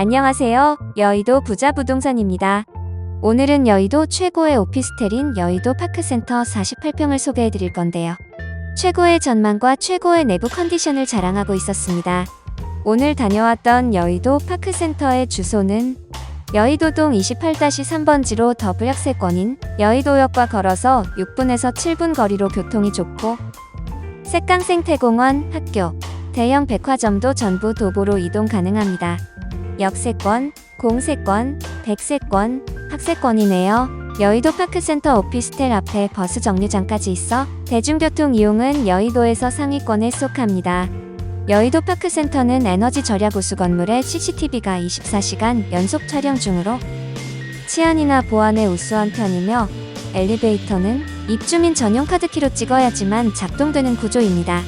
안녕하세요. 여의도 부자 부동산입니다. 오늘은 여의도 최고의 오피스텔인 여의도 파크센터 48평을 소개해 드릴 건데요. 최고의 전망과 최고의 내부 컨디션을 자랑하고 있었습니다. 오늘 다녀왔던 여의도 파크센터의 주소는 여의도동 28-3번지로 더블약세권인 여의도역과 걸어서 6분에서 7분 거리로 교통이 좋고 색강생태공원, 학교, 대형 백화점도 전부 도보로 이동 가능합니다. 역세권, 공세권, 백세권, 학세권이네요. 여의도 파크센터 오피스텔 앞에 버스 정류장까지 있어 대중교통 이용은 여의도에서 상위권에 속합니다. 여의도 파크센터는 에너지 절약 우수 건물에 CCTV가 24시간 연속 촬영 중으로 치안이나 보안에 우수한 편이며 엘리베이터는 입주민 전용 카드키로 찍어야지만 작동되는 구조입니다.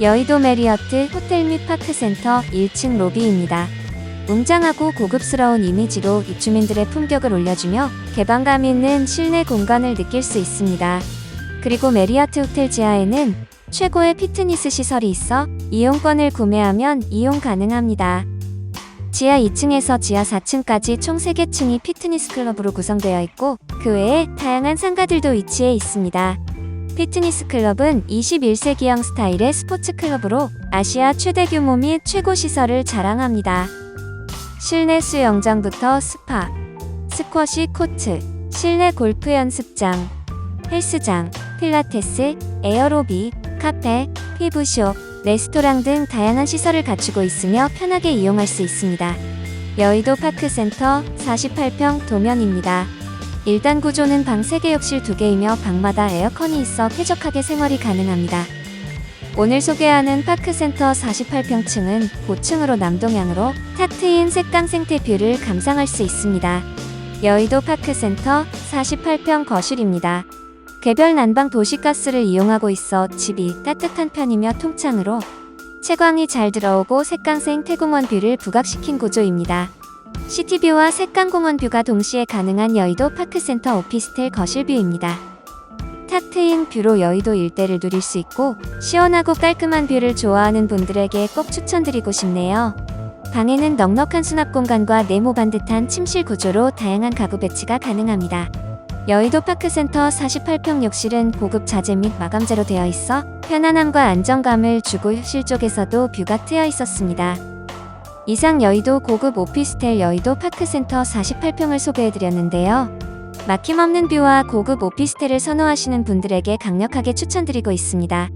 여의도 메리어트 호텔 및 파크센터 1층 로비입니다. 웅장하고 고급스러운 이미지로 입주민들의 품격을 올려주며 개방감 있는 실내 공간을 느낄 수 있습니다. 그리고 메리어트 호텔 지하에는 최고의 피트니스 시설이 있어 이용권을 구매하면 이용 가능합니다. 지하 2층에서 지하 4층까지 총 3개 층이 피트니스 클럽으로 구성되어 있고 그 외에 다양한 상가들도 위치해 있습니다. 피트니스 클럽은 21세기형 스타일의 스포츠 클럽으로 아시아 최대 규모 및 최고 시설을 자랑합니다. 실내 수영장부터 스파, 스쿼시 코트, 실내 골프 연습장, 헬스장, 필라테스, 에어로빅, 카페, 피부숍, 레스토랑 등 다양한 시설을 갖추고 있으며 편하게 이용할 수 있습니다. 여의도 파크센터 48평 도면입니다. 1단 구조는 방 3개 욕실 2개이며 방마다 에어컨이 있어 쾌적하게 생활이 가능합니다. 오늘 소개하는 파크센터 48평층은 고층으로 남동향으로 탁 트인 색강 생태뷰를 감상할 수 있습니다. 여의도 파크센터 48평 거실입니다. 개별 난방 도시가스를 이용하고 있어 집이 따뜻한 편이며 통창으로 채광이 잘 들어오고 색강생 태공원 뷰를 부각시킨 구조입니다. 시티뷰와 색강공원 뷰가 동시에 가능한 여의도 파크센터 오피스텔 거실 뷰입니다. 탁 트인 뷰로 여의도 일대를 누릴 수 있고 시원하고 깔끔한 뷰를 좋아하는 분들에게 꼭 추천드리고 싶네요. 방에는 넉넉한 수납 공간과 네모 반듯한 침실 구조로 다양한 가구 배치가 가능합니다. 여의도 파크센터 48평 욕실은 고급 자재 및 마감재로 되어 있어 편안함과 안정감을 주고 욕실 쪽에서도 뷰가 트여 있었습니다. 이상 여의도 고급 오피스텔 여의도 파크센터 48평을 소개해드렸는데요. 막힘없는 뷰와 고급 오피스텔을 선호하시는 분들에게 강력하게 추천드리고 있습니다.